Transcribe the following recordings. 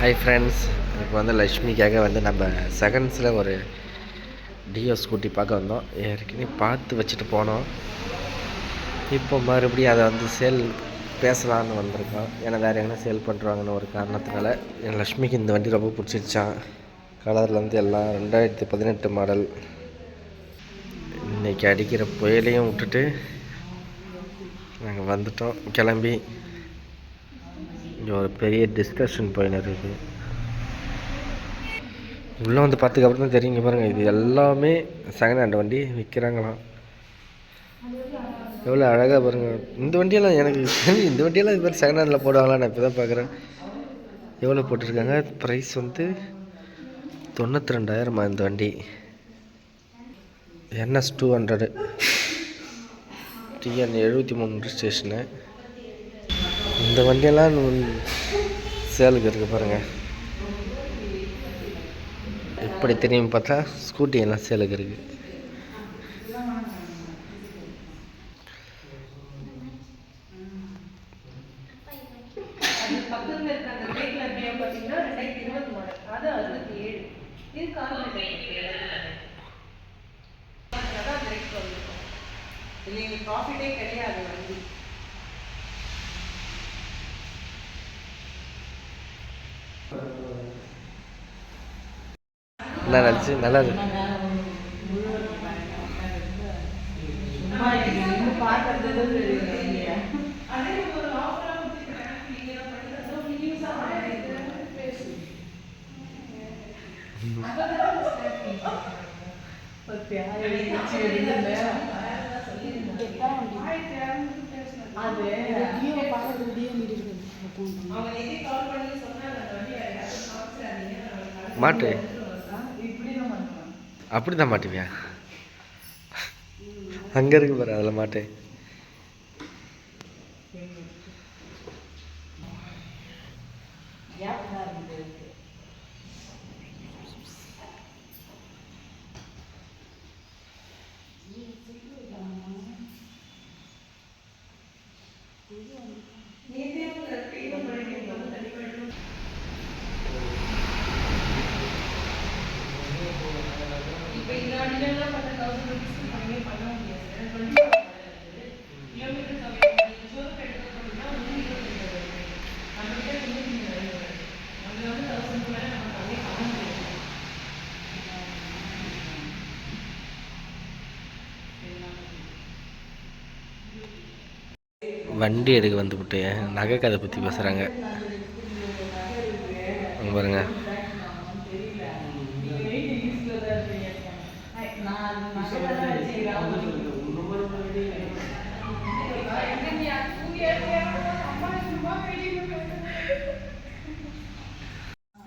Hi friends இப்போ வந்து லக்ஷ்மிக்காக வந்து நம்ம செகண்ட்ஸில் ஒரு டியோ ஸ்கூட்டி பார்க்க வந்தோம். ஏற்கனவே பார்த்து வச்சுட்டு போனோம். இப்போ மறுபடியும் அதை வந்து சேல் பேசலான்னு வந்திருக்கோம். ஏன்னா வேறு எங்கன்னா சேல் பண்ணுறாங்கன்னு ஒரு காரணத்தினால என் லக்ஷ்மிக்கு இந்த வண்டி ரொம்ப பிடிச்சிருச்சான் கலர்லேருந்து எல்லாம் ரெண்டாயிரத்தி பதினெட்டு மாடல் இன்றைக்கி அடிக்கிற புயலையும் விட்டுட்டு நாங்கள் வந்துட்டோம். கிளம்பி. இங்கே ஒரு பெரிய டிஸ்கஷன் பாயிண்ட் இருக்குது உள்ளே வந்து பார்த்ததுக்கு அப்புறம் தான் தெரியுங்க பாருங்கள் இது எல்லாமே செகண்ட் ஹேண்ட் வண்டி விற்கிறாங்களாம் எவ்வளோ அழகாக பாருங்கள் இந்த வண்டியெல்லாம் எனக்கு இந்த வண்டியெல்லாம் இது மாதிரி செகண்ட் ஹேண்டில் போடுவாங்களா நான் இப்போ தான் பார்க்குறேன். எவ்வளோ போட்டிருக்காங்க? ப்ரைஸ் வந்து தொண்ணூற்றி ரெண்டாயிரமா இந்த வண்டி. என்எஸ் டூ ஹண்ட்ரடு டிஎன் எழுபத்தி மூணு ஸ்டேஷனு இந்த வண்டியெல்லாம் சேலுக்கு இருக்குது பாருங்கள் இப்படி தெரியும் பார்த்தா ஸ்கூட்டி எல்லாம் சேலுக்கு இருக்குது அது பக்கத்துல கிடையாது வண்டி கிரே கலர் பியோ பார்த்தீங்கன்னா ரெண்டாயிரத்தி இருபது மாடல் அது அறுபத்தி ஏழு இது கார்பரேட் அதான் கிரேட் வந்திருக்கும் இல்லை எங்களுக்கு ப்ராஃபிட்டே கிடையாது வண்டி என்ன நினச்சி நல்லா இருக்கு சும்மா இங்க பார்க்கறது அதே ஒரு ஆஃபரா அவங்க எது கால் பண்ணி சொன்னா அந்த வண்டி யாராவது காமிச்சிடாதீங்க நம்ம மாட்டு. அப்படி தான் மாட்டுவியா? அங்கே இருக்கு பாரு அதில் மாட்டு. இப்போ பார்த்தா தௌசண்ட் பண்ண முடியாது கிலோமீட்டர் கம்மி எடுத்து போனீங்கன்னா ஒன்று வருது வந்து தௌசண்ட் மேலே நம்ம பண்ண முடியாது வண்டி எடுக்க வந்துவிட்டு நகை கதை பற்றி பேசுகிறாங்க பாருங்கள்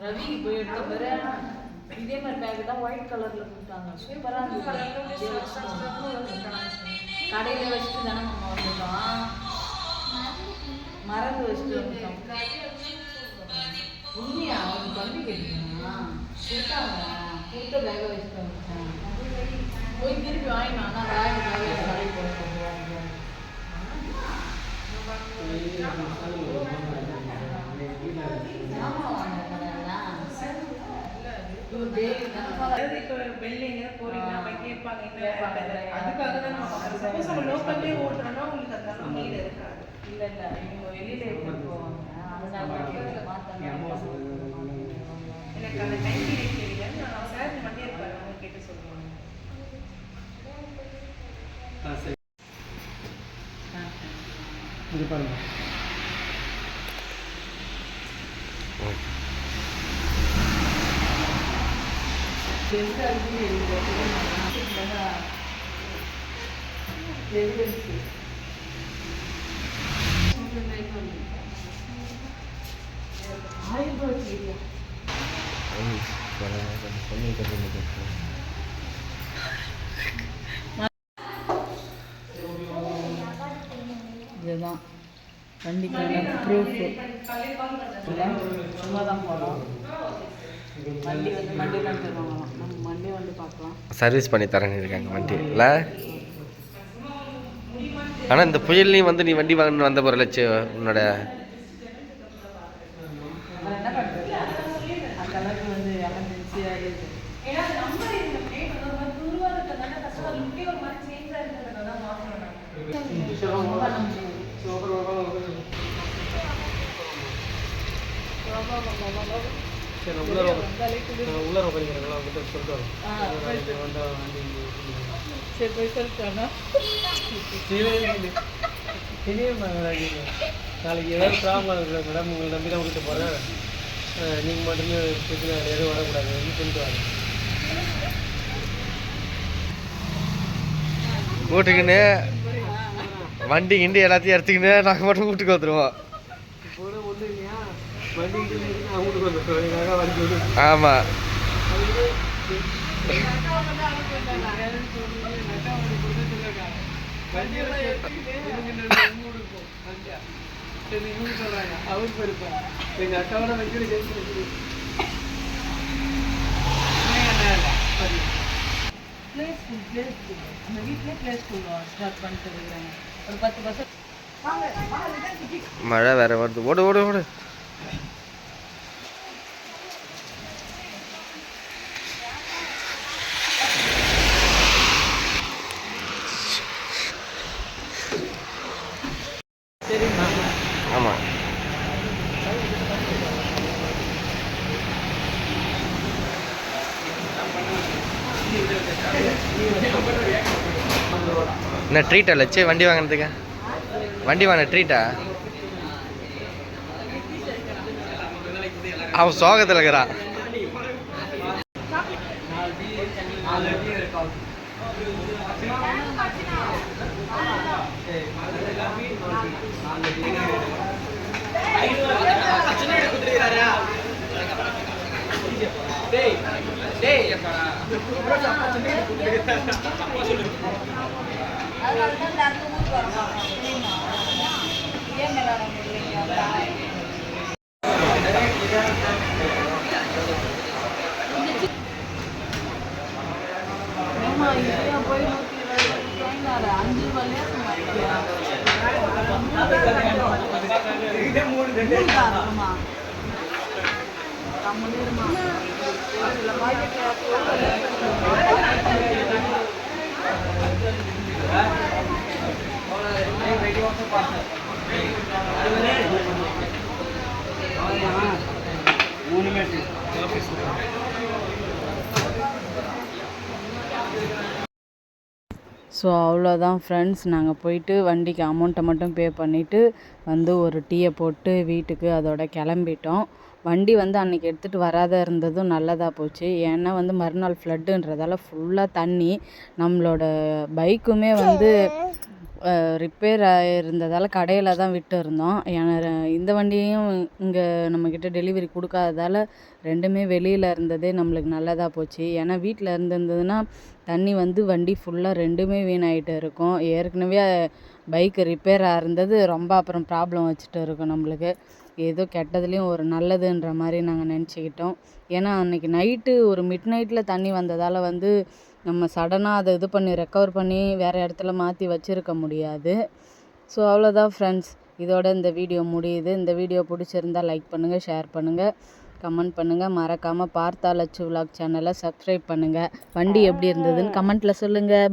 ரவிக்கு போய் எடுத்த பிறகு இதே மாதிரி பேக் தான் ஒயிட் கலர்ல கொடுத்தாங்க. சூப்பரா இருந்துச்சு கடையில வச்சுட்டு தானே நம்ம வந்துட்டோம் மறந்து வச்சுட்டு வந்துட்டோம். உண்மையா? அவங்க தம்பி கேட்டீங்களா கொடுத்தாங்க கொடுத்த வச்சுட்டு வந்துட்டோம் திருப்பி வாங்கினோம் கடைக்கு இப்போ போறீங்கன்னா கேட்பாங்க அதுக்காக தான் நம்ம சப்போஸ் நம்ம லோக்கல்லே உங்களுக்கு அந்த அளவு இருக்காது இல்ல இல்ல இவங்க வெளியில எடுத்துட்டு போவாங்க அதனால எனக்கு அந்த டைம் பீரியட் தெரியல. நான் சார் மட்டும் இருப்பாரு அவங்க கேட்டு சொல்லுவாங்க. இது பாருங்க ஆயிரம் ரூபாய் வண்டிக்கான ப்ரூஃப் சும்மா தான் போகிறோம் வண்டி வந்து வண்டி தான் தருவாங்களாம் நம்ம வண்டி வந்து பார்க்கலாம். சர்வீஸ் பண்ணி தரேன்னு இருக்காங்க வண்டி. இல்லை? ஆனால் இந்த புயல்லையும் வந்து நீ வண்டி வாங்கணும்னு வந்த போகிற லட்சம் உன்னோட? வந்து எமர்ஜென்சியாக இருக்குது ஏன்னா அது நம்ம இந்த பிளேட் வந்து ஒரு மாதிரி துருவா இருக்கிறதுனால கஸ்டமர் லுக்கே ஒரு மாதிரி சேஞ்ச் ஆயிருக்கிறதுனால தான் மாற்றணும் நாங்கள் சரி நான் உள்ளார நான் உள்ளார உட்காந்துக்கிறேன் அவங்ககிட்ட சொல்லிட்டு வரேன் ஆ, நாளைக்கு வந்தா வண்டி சரி போய் தெரியும் நாளைக்கு ஏதாவது ப்ராப்ளம் இருக்குது மேடம்? உங்களை நம்பி தான் விட்டு போகிறேன் நீங்கள் மட்டுமே பிரச்சனை எதுவும் வரக்கூடாது. சொல்லிட்டு வரேன் வீட்டுக்குன்னு வண்டி கிண்டி எல்லாத்தையும் எடுத்துக்கின்னு நாங்கள் மட்டும் வீட்டுக்கு வந்துடுவோம் ஆமாம் அவர் அக்காவோட வண்டியோட சேர்த்து ப்ளே ஸ்கூல் ப்ளே ஸ்கூல் அந்த வீட்டிலே ப்ளே ஸ்கூல் ஸ்டார்ட் பண்ணிட்டு இருக்கிறாங்க ஒரு பத்து மழை வேற வருது. ஓடு ஓடு ஓடு ஆமாம் என்ன ட்ரீட்டா லட்சே வண்டி வாங்கினதுக்கு வண்டி வாங்கின ட்ரீட்டா அவன் சோகத்தில் இருக்கிறான் டேய் டேய் அப்பா அடுத்த ஊருக்கு வரோம் தெரியுமா ஏன் விளையாட முடியலைங்க ஏமா இப்படியா போய் நூற்றி இருபது வாங்கினாரு அஞ்சு ரூபாயிலே ஆமா கம்முன்னு சில ஸோ அவ்வளோதான் ஃப்ரெண்ட்ஸ் நாங்கள் போயிட்டு வண்டிக்கு அமௌண்ட்டை மட்டும் பே பண்ணிவிட்டு வந்து ஒரு டீயை போட்டு வீட்டுக்கு அதோட கிளம்பிட்டோம். வண்டி வந்து அன்றைக்கி எடுத்துகிட்டு வராத இருந்ததும் நல்லதாக போச்சு. ஏன்னா வந்து மறுநாள் ஃப்ளட்டுன்றதால ஃபுல்லாக தண்ணி நம்மளோட பைக்குமே வந்து ரிப்பேர் ஆகிருந்ததால் கடையில் தான் விட்டு இருந்தோம். ஏன்னா இந்த வண்டியும் இங்கே நம்மக்கிட்ட டெலிவரி கொடுக்காததால ரெண்டுமே வெளியில் இருந்ததே நம்மளுக்கு நல்லதாக போச்சு. ஏன்னா வீட்டில் இருந்திருந்ததுன்னா தண்ணி வந்து வண்டி ஃபுல்லாக ரெண்டுமே வீணாகிட்டு இருக்கும். ஏற்கனவே பைக்கு ரிப்பேராக இருந்தது ரொம்ப அப்புறம் ப்ராப்ளம் வச்சுட்டு இருக்கும் நம்மளுக்கு. ஏதோ கெட்டதுலேயும் ஒரு நல்லதுன்ற மாதிரி நாங்கள் நினச்சிக்கிட்டோம். ஏன்னா அன்றைக்கி நைட்டு ஒரு மிட் நைட்டில் தண்ணி வந்ததால் வந்து நம்ம சடனாக அதை இது பண்ணி ரெக்கவர் பண்ணி வேறு இடத்துல மாற்றி வச்சுருக்க முடியாது. ஸோ அவ்வளோதான் ஃப்ரெண்ட்ஸ் இதோட இந்த வீடியோ முடியுது. இந்த வீடியோ பிடிச்சிருந்தா லைக் பண்ணுங்கள் ஷேர் பண்ணுங்கள் கமெண்ட் பண்ணுங்கள் மறக்காமல் பார்த்தா லட்சு விலாக் சேனலை சப்ஸ்கிரைப் பண்ணுங்கள் வண்டி எப்படி இருந்ததுன்னு கமெண்ட்டில் சொல்லுங்கள்